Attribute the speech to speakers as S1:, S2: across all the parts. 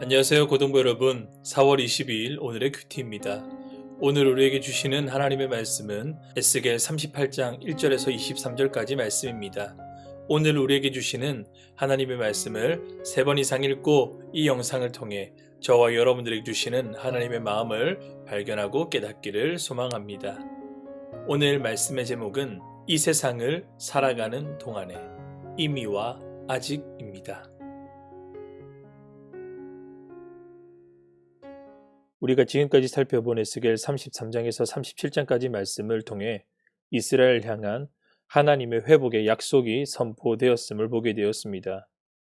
S1: 안녕하세요 고등부 여러분 4월 22일 오늘의 큐티입니다. 오늘 우리에게 주시는 하나님의 말씀은 에스겔 38장 1절에서 23절까지 말씀입니다. 오늘 우리에게 주시는 하나님의 말씀을 세 번 이상 읽고 이 영상을 통해 저와 여러분들에게 주시는 하나님의 마음을 발견하고 깨닫기를 소망합니다. 오늘 말씀의 제목은 이 세상을 살아가는 동안에 이미와 아직입니다. 우리가 지금까지 살펴본 에스겔 33장에서 37장까지 말씀을 통해 이스라엘 향한 하나님의 회복의 약속이 선포되었음을 보게 되었습니다.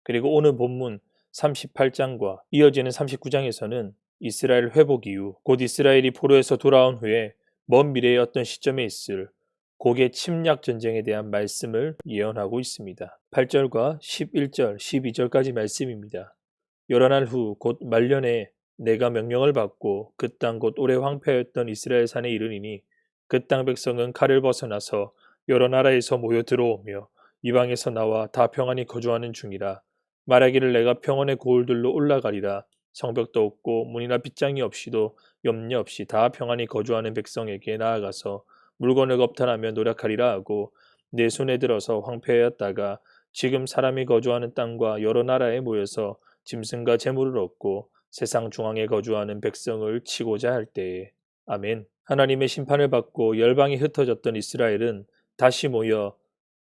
S1: 그리고 오늘 본문 38장과 이어지는 39장에서는 이스라엘 회복 이후 곧 이스라엘이 포로에서 돌아온 후에 먼 미래의 어떤 시점에 있을 고개 침략 전쟁에 대한 말씀을 예언하고 있습니다. 8절과 11절, 12절까지 말씀입니다. 여러 날후 곧 말년에 내가 명령을 받고 그 땅 곧 오래 황폐하였던 이스라엘 산에 이르니니 그 땅 백성은 칼을 벗어나서 여러 나라에서 모여 들어오며 이방에서 나와 다 평안히 거주하는 중이라. 말하기를 내가 평원의 고을들로 올라가리라. 성벽도 없고 문이나 빗장이 없이도 염려 없이 다 평안히 거주하는 백성에게 나아가서 물건을 겁탈하며 노력하리라 하고 내 손에 들어서 황폐하였다가 지금 사람이 거주하는 땅과 여러 나라에 모여서 짐승과 재물을 얻고 세상 중앙에 거주하는 백성을 치고자 할 때에 아멘. 하나님의 심판을 받고 열방이 흩어졌던 이스라엘은 다시 모여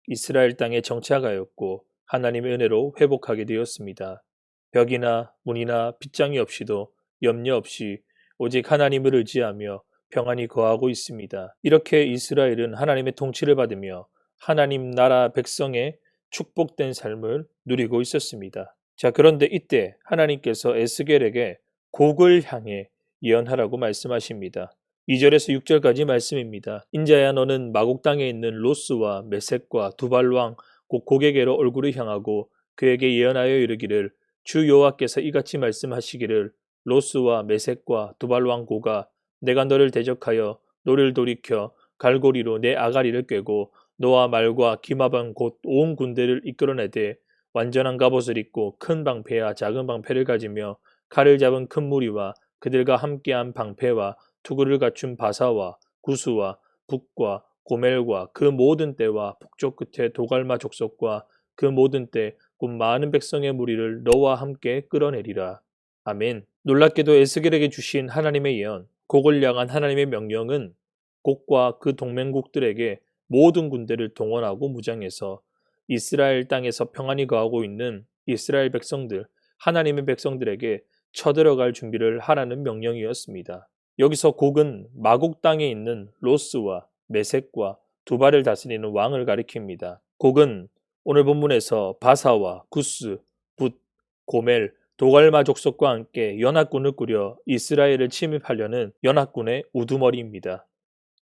S1: 이스라엘 땅에 정착하였고 하나님의 은혜로 회복하게 되었습니다. 벽이나 문이나 빗장이 없이도 염려 없이 오직 하나님을 의지하며 평안히 거하고 있습니다. 이렇게 이스라엘은 하나님의 통치를 받으며 하나님 나라 백성의 축복된 삶을 누리고 있었습니다. 자, 그런데 이때 하나님께서 에스겔에게 곡을 향해 예언하라고 말씀하십니다. 2절에서 6절까지 말씀입니다. 인자야 너는 마곡 땅에 있는 로스와 메색과 두발왕 곧 고객에로 얼굴을 향하고 그에게 예언하여 이르기를 주 여호와께서 이같이 말씀하시기를 로스와 메색과 두발왕 고가 내가 너를 대적하여 너를 돌이켜 갈고리로 내 아가리를 꿰고 너와 말과 기마방 곧 온 군대를 이끌어내되 완전한 갑옷을 입고 큰 방패와 작은 방패를 가지며 칼을 잡은 큰 무리와 그들과 함께한 방패와 투구를 갖춘 바사와 구수와 북과 고멜과 그 모든 때와 북쪽 끝에 도갈마 족속과 그 모든 때 곧 많은 백성의 무리를 너와 함께 끌어내리라. 아멘. 놀랍게도 에스겔에게 주신 하나님의 예언, 곡을 향한 하나님의 명령은 곡과 그 동맹국들에게 모든 군대를 동원하고 무장해서 이스라엘 땅에서 평안히 거하고 있는 이스라엘 백성들, 하나님의 백성들에게 쳐들어갈 준비를 하라는 명령이었습니다. 여기서 곡은 마곡 땅에 있는 로스와 메색과 두발을 다스리는 왕을 가리킵니다. 곡은 오늘 본문에서 바사와 구스, 붓, 고멜, 도갈마 족속과 함께 연합군을 꾸려 이스라엘을 침입하려는 연합군의 우두머리입니다.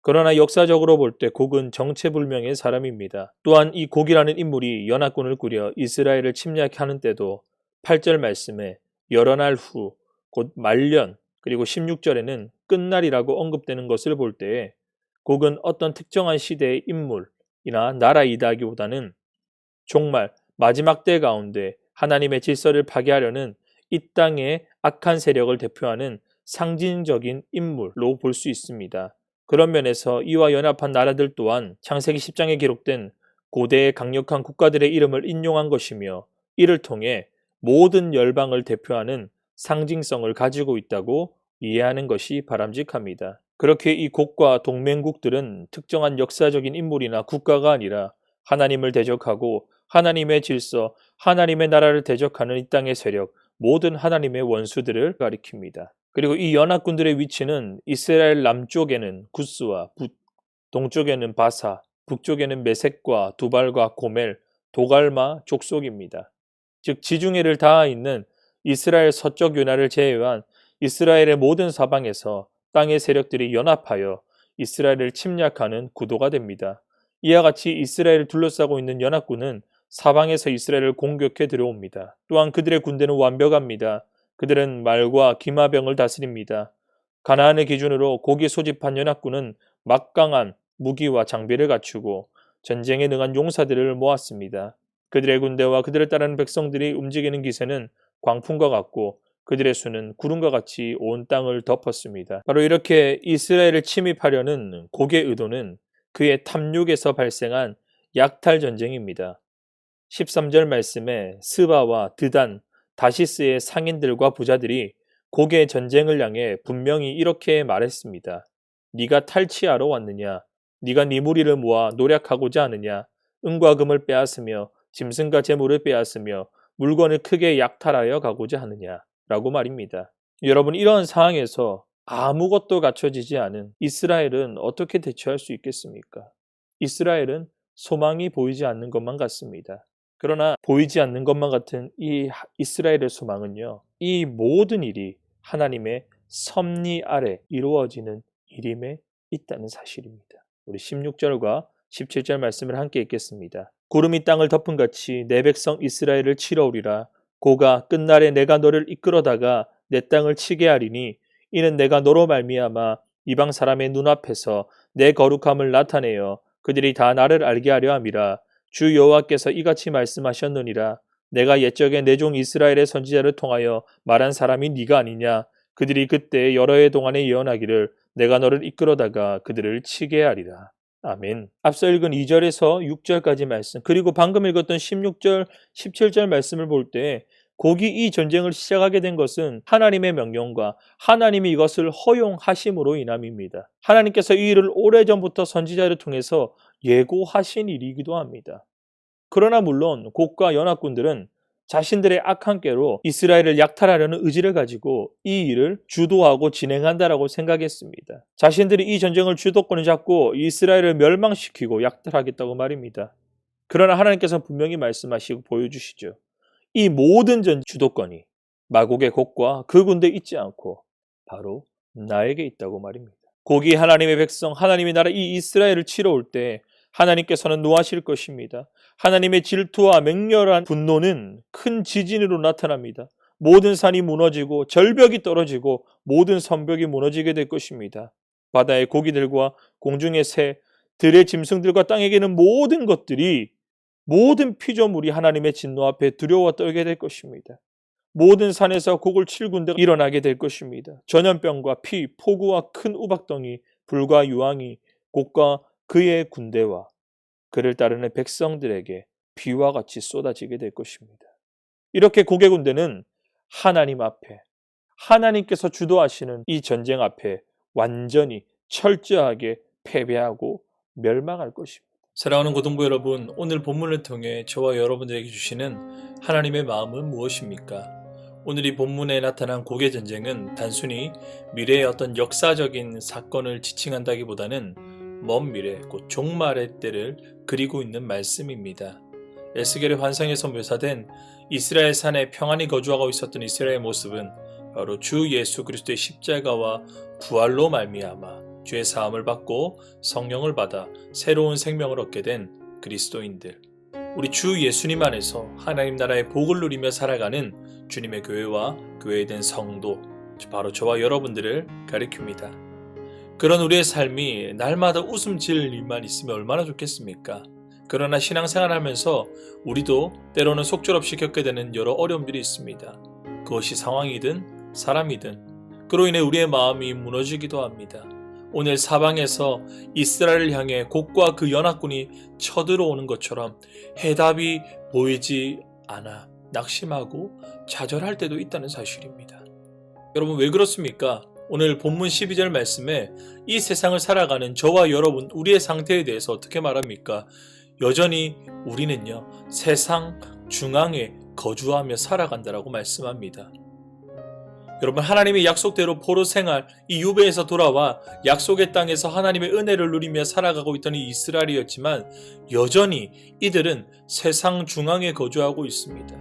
S1: 그러나 역사적으로 볼 때 곡은 정체불명의 사람입니다. 또한 이 곡이라는 인물이 연합군을 꾸려 이스라엘을 침략하는 때도 8절 말씀에 여러 날 후, 곧 말년, 그리고 16절에는 끝날이라고 언급되는 것을 볼 때에 곡은 어떤 특정한 시대의 인물이나 나라이다 하기보다는 정말 마지막 때 가운데 하나님의 질서를 파괴하려는 이 땅의 악한 세력을 대표하는 상징적인 인물로 볼 수 있습니다. 그런 면에서 이와 연합한 나라들 또한 창세기 10장에 기록된 고대의 강력한 국가들의 이름을 인용한 것이며 이를 통해 모든 열방을 대표하는 상징성을 가지고 있다고 이해하는 것이 바람직합니다. 그렇게 이 곡과 동맹국들은 특정한 역사적인 인물이나 국가가 아니라 하나님을 대적하고 하나님의 질서, 하나님의 나라를 대적하는 이 땅의 세력, 모든 하나님의 원수들을 가리킵니다. 그리고 이 연합군들의 위치는 이스라엘 남쪽에는 구스와 붓, 동쪽에는 바사, 북쪽에는 메색과 두발과 고멜, 도갈마 족속입니다. 즉 지중해를 닿아 있는 이스라엘 서쪽 윤화를 제외한 이스라엘의 모든 사방에서 땅의 세력들이 연합하여 이스라엘을 침략하는 구도가 됩니다. 이와 같이 이스라엘을 둘러싸고 있는 연합군은 사방에서 이스라엘을 공격해 들어옵니다. 또한 그들의 군대는 완벽합니다. 그들은 말과 기마병을 다스립니다. 가나안의 기준으로 고기 소집한 연합군은 막강한 무기와 장비를 갖추고 전쟁에 능한 용사들을 모았습니다. 그들의 군대와 그들을 따르는 백성들이 움직이는 기세는 광풍과 같고 그들의 수는 구름과 같이 온 땅을 덮었습니다. 바로 이렇게 이스라엘을 침입하려는 곡의 의도는 그의 탐욕에서 발생한 약탈 전쟁입니다. 13절 말씀에 스바와 드단, 다시스의 상인들과 부자들이 곡의 전쟁을 향해 분명히 이렇게 말했습니다. 네가 탈취하러 왔느냐? 네가 네 무리를 모아 노력하고자 하느냐? 은과 금을 빼앗으며 짐승과 재물을 빼앗으며 물건을 크게 약탈하여 가고자 하느냐? 라고 말입니다. 여러분 이러한 상황에서 아무것도 갖춰지지 않은 이스라엘은 어떻게 대처할 수 있겠습니까? 이스라엘은 소망이 보이지 않는 것만 같습니다. 그러나 보이지 않는 것만 같은 이 이스라엘의 소망은요, 이 모든 일이 하나님의 섭리 아래 이루어지는 일임에 있다는 사실입니다. 우리 16절과 17절 말씀을 함께 읽겠습니다. 구름이 땅을 덮은 같이 내 백성 이스라엘을 치러 오리라. 고가 끝날에 내가 너를 이끌어다가 내 땅을 치게 하리니 이는 내가 너로 말미암아 이방 사람의 눈앞에서 내 거룩함을 나타내어 그들이 다 나를 알게 하려 함이라. 주 여호와께서 이같이 말씀하셨느니라. 내가 옛적에 내 종 이스라엘의 선지자를 통하여 말한 사람이 네가 아니냐. 그들이 그때 여러 해 동안에 예언하기를 내가 너를 이끌어다가 그들을 치게 하리라. 아멘. 앞서 읽은 2절에서 6절까지 말씀, 그리고 방금 읽었던 16절, 17절 말씀을 볼 때, 곡이 이 전쟁을 시작하게 된 것은 하나님의 명령과 하나님이 이것을 허용하심으로 인함입니다. 하나님께서 이 일을 오래전부터 선지자를 통해서 예고하신 일이기도 합니다. 그러나 물론 곡과 연합군들은 자신들의 악한 꾀로 이스라엘을 약탈하려는 의지를 가지고 이 일을 주도하고 진행한다라고 생각했습니다. 자신들이 이 전쟁을 주도권을 잡고 이스라엘을 멸망시키고 약탈하겠다고 말입니다. 그러나 하나님께서 분명히 말씀하시고 보여주시죠. 이 모든 전 주도권이 마곡의 곡과 그 군대에 있지 않고 바로 나에게 있다고 말입니다. 곡이 하나님의 백성, 하나님의 나라 이 이스라엘을 치러 올 때 하나님께서는 노하실 것입니다. 하나님의 질투와 맹렬한 분노는 큰 지진으로 나타납니다. 모든 산이 무너지고 절벽이 떨어지고 모든 선벽이 무너지게 될 것입니다. 바다의 고기들과 공중의 새, 들의 짐승들과 땅에게는 모든 것들이 모든 피조물이 하나님의 진노 앞에 두려워 떨게 될 것입니다. 모든 산에서 곡을 칠 군대가 일어나게 될 것입니다. 전염병과 피, 폭우와 큰 우박덩이, 불과 유황이 곡과 그의 군대와 그를 따르는 백성들에게 비와 같이 쏟아지게 될 것입니다. 이렇게 고개 군대는 하나님 앞에 하나님께서 주도하시는 이 전쟁 앞에 완전히 철저하게 패배하고 멸망할 것입니다. 사랑하는 고등부 여러분, 오늘 본문을 통해 저와 여러분들에게 주시는 하나님의 마음은 무엇입니까? 오늘 이 본문에 나타난 고개 전쟁은 단순히 미래의 어떤 역사적인 사건을 지칭한다기보다는 먼 미래, 곧 종말의 때를 그리고 있는 말씀입니다. 에스겔의 환상에서 묘사된 이스라엘 산에 평안히 거주하고 있었던 이스라엘의 모습은 바로 주 예수 그리스도의 십자가와 부활로 말미암아 죄 사함을 받고 성령을 받아 새로운 생명을 얻게 된 그리스도인들. 우리 주 예수님 안에서 하나님 나라의 복을 누리며 살아가는 주님의 교회와 교회에 된 성도, 바로 저와 여러분들을 가리킵니다. 그런 우리의 삶이 날마다 웃음 지을 일만 있으면 얼마나 좋겠습니까? 그러나 신앙생활 하면서 우리도 때로는 속절없이 겪게 되는 여러 어려움들이 있습니다. 그것이 상황이든 사람이든 그로 인해 우리의 마음이 무너지기도 합니다. 오늘 사방에서 이스라엘을 향해 곡과 그 연합군이 쳐들어오는 것처럼 해답이 보이지 않아 낙심하고 좌절할 때도 있다는 사실입니다. 여러분 왜 그렇습니까? 오늘 본문 12절 말씀에 이 세상을 살아가는 저와 여러분 우리의 상태에 대해서 어떻게 말합니까? 여전히 우리는요 세상 중앙에 거주하며 살아간다라고 말씀합니다. 여러분 하나님의 약속대로 포로 생활 이 유배에서 돌아와 약속의 땅에서 하나님의 은혜를 누리며 살아가고 있던 이 이스라엘이었지만 여전히 이들은 세상 중앙에 거주하고 있습니다.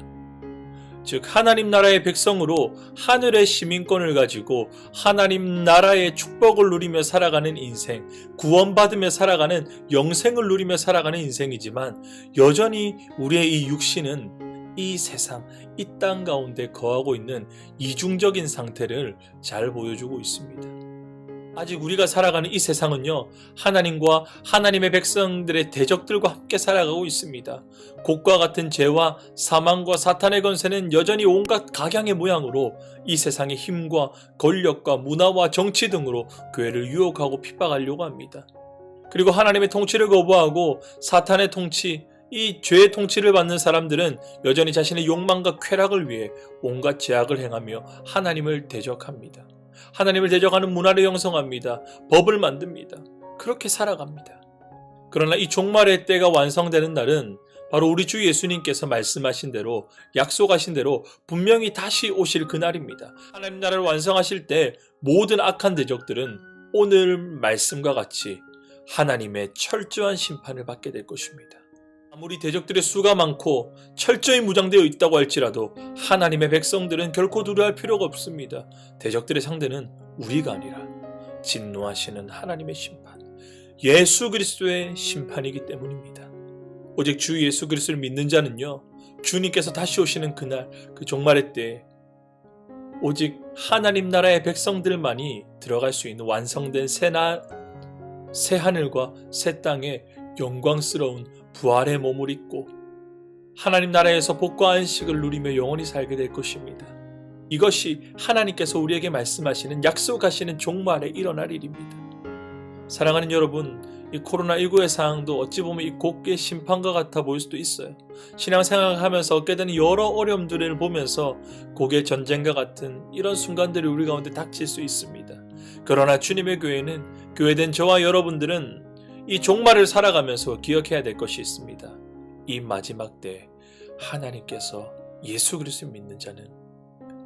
S1: 즉 하나님 나라의 백성으로 하늘의 시민권을 가지고 하나님 나라의 축복을 누리며 살아가는 인생, 구원받으며 살아가는 영생을 누리며 살아가는 인생이지만 여전히 우리의 이 육신은 이 세상, 이 땅 가운데 거하고 있는 이중적인 상태를 잘 보여주고 있습니다. 아직 우리가 살아가는 이 세상은요, 하나님과 하나님의 백성들의 대적들과 함께 살아가고 있습니다. 곡과 같은 죄와 사망과 사탄의 건세는 여전히 온갖 각양의 모양으로 이 세상의 힘과 권력과 문화와 정치 등으로 교회를 유혹하고 핍박하려고 합니다. 그리고 하나님의 통치를 거부하고 사탄의 통치, 이 죄의 통치를 받는 사람들은 여전히 자신의 욕망과 쾌락을 위해 온갖 제약을 행하며 하나님을 대적합니다. 하나님을 대적하는 문화를 형성합니다. 법을 만듭니다. 그렇게 살아갑니다. 그러나 이 종말의 때가 완성되는 날은 바로 우리 주 예수님께서 말씀하신 대로 약속하신 대로 분명히 다시 오실 그날입니다. 하나님 나라를 완성하실 때 모든 악한 대적들은 오늘 말씀과 같이 하나님의 철저한 심판을 받게 될 것입니다. 아무리 대적들의 수가 많고 철저히 무장되어 있다고 할지라도 하나님의 백성들은 결코 두려워할 필요가 없습니다. 대적들의 상대는 우리가 아니라 진노하시는 하나님의 심판, 예수 그리스도의 심판이기 때문입니다. 오직 주 예수 그리스도를 믿는 자는요, 주님께서 다시 오시는 그날, 그 종말의 때에 오직 하나님 나라의 백성들만이 들어갈 수 있는 완성된 새나, 새 하늘과 새 땅에 영광스러운 부활의 몸을 입고 하나님 나라에서 복과 안식을 누리며 영원히 살게 될 것입니다. 이것이 하나님께서 우리에게 말씀하시는 약속하시는 종말에 일어날 일입니다. 사랑하는 여러분, 이 코로나19의 상황도 어찌 보면 이 곡의 심판과 같아 보일 수도 있어요. 신앙생활을 하면서 얻게 되는 여러 어려움들을 보면서 곡의 전쟁과 같은 이런 순간들이 우리 가운데 닥칠 수 있습니다. 그러나 주님의 교회는 교회된 저와 여러분들은 이 종말을 살아가면서 기억해야 될 것이 있습니다. 이 마지막 때 하나님께서 예수 그리스도 믿는 자는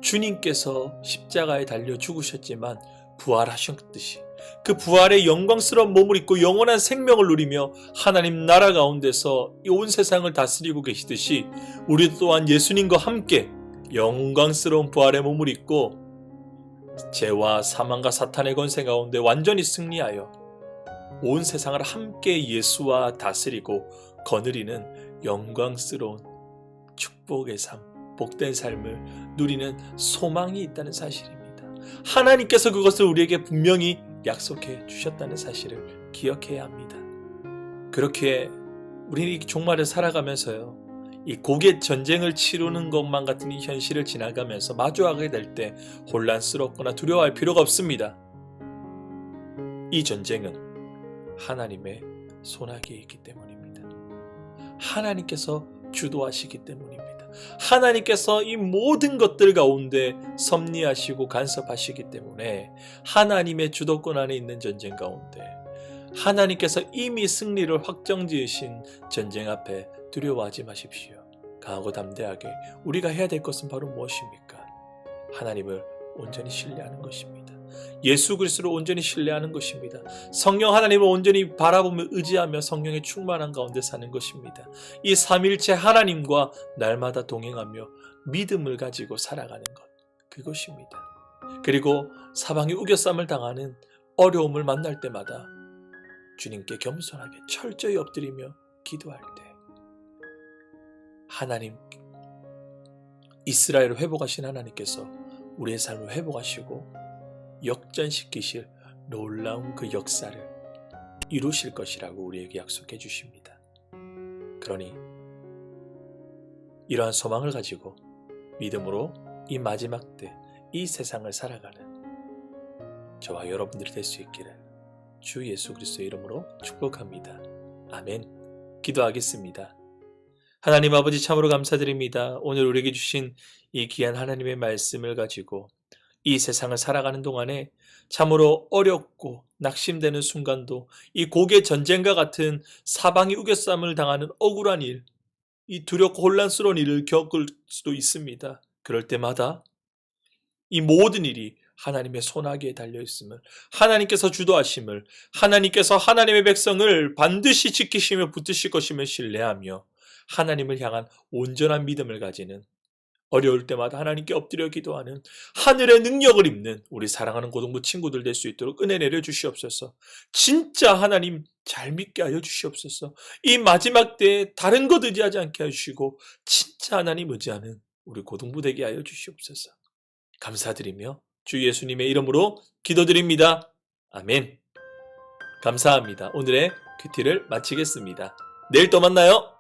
S1: 주님께서 십자가에 달려 죽으셨지만 부활하셨듯이 그 부활의 영광스러운 몸을 입고 영원한 생명을 누리며 하나님 나라 가운데서 이온 세상을 다스리고 계시듯이 우리 또한 예수님과 함께 영광스러운 부활의 몸을 입고 죄와 사망과 사탄의 권세 가운데 완전히 승리하여 온 세상을 함께 예수와 다스리고 거느리는 영광스러운 축복의 삶, 복된 삶을 누리는 소망이 있다는 사실입니다. 하나님께서 그것을 우리에게 분명히 약속해 주셨다는 사실을 기억해야 합니다. 그렇게 우리는 이 종말을 살아가면서요. 이 고개 전쟁을 치르는 것만 같은 이 현실을 지나가면서 마주하게 될 때 혼란스럽거나 두려워할 필요가 없습니다. 이 전쟁은 하나님의 손아귀에 있기 때문입니다. 하나님께서 주도하시기 때문입니다. 하나님께서 이 모든 것들 가운데 섭리하시고 간섭하시기 때문에 하나님의 주도권 안에 있는 전쟁 가운데 하나님께서 이미 승리를 확정 지으신 전쟁 앞에 두려워하지 마십시오. 강하고 담대하게 우리가 해야 될 것은 바로 무엇입니까? 하나님을 온전히 신뢰하는 것입니다. 예수 그리스도를 온전히 신뢰하는 것입니다. 성령 하나님을 온전히 바라보며 의지하며 성령의 충만한 가운데 사는 것입니다. 이 삼일체 하나님과 날마다 동행하며 믿음을 가지고 살아가는 것 그것입니다. 그리고 사방에 우겨쌈을 당하는 어려움을 만날 때마다 주님께 겸손하게 철저히 엎드리며 기도할 때 하나님 이스라엘을 회복하신 하나님께서 우리의 삶을 회복하시고 역전시키실 놀라운 그 역사를 이루실 것이라고 우리에게 약속해 주십니다. 그러니 이러한 소망을 가지고 믿음으로 이 마지막 때 이 세상을 살아가는 저와 여러분들이 될 수 있기를 주 예수 그리스도의 이름으로 축복합니다. 아멘. 기도하겠습니다. 하나님 아버지 참으로 감사드립니다. 오늘 우리에게 주신 이 귀한 하나님의 말씀을 가지고 이 세상을 살아가는 동안에 참으로 어렵고 낙심되는 순간도 이 고개 전쟁과 같은 사방이 우겨쌈을 당하는 억울한 일, 이 두렵고 혼란스러운 일을 겪을 수도 있습니다. 그럴 때마다 이 모든 일이 하나님의 손아귀에 달려 있음을, 하나님께서 주도하심을, 하나님께서 하나님의 백성을 반드시 지키시며 붙드실 것임을 신뢰하며 하나님을 향한 온전한 믿음을 가지는 어려울 때마다 하나님께 엎드려 기도하는 하늘의 능력을 입는 우리 사랑하는 고등부 친구들 될 수 있도록 은혜 내려 주시옵소서. 진짜 하나님 잘 믿게 하여 주시옵소서. 이 마지막 때에 다른 것 의지하지 않게 하시고 진짜 하나님 의지하는 우리 고등부 되게 하여 주시옵소서. 감사드리며 주 예수님의 이름으로 기도드립니다. 아멘. 감사합니다. 오늘의 큐티를 마치겠습니다. 내일 또 만나요.